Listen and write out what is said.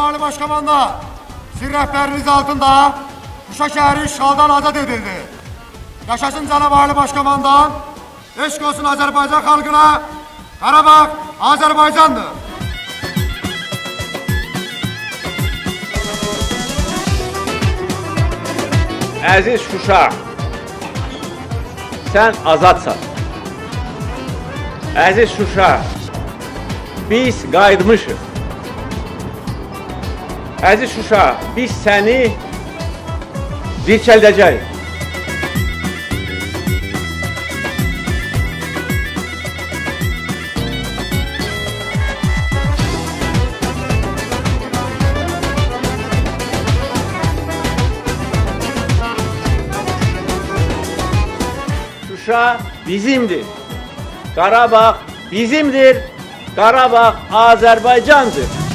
Ali Başkomandan, sizin rehberiniz altında Şuşa şehri işgaldan azat edildi. Yaşasın Cenab-ı Ali Başkomandan, eşk olsun Azerbaycan halkına, Karabağ Azerbaycan'dır. Əziz Şuşa, sən azadsan. Əziz Şuşa, biz qayıtmışıq. Əziz Şuşa, biz səni dirçəldəcəyik. Şuşa bizimdir. Qarabağ bizimdir. Qarabağ Azərbaycandır.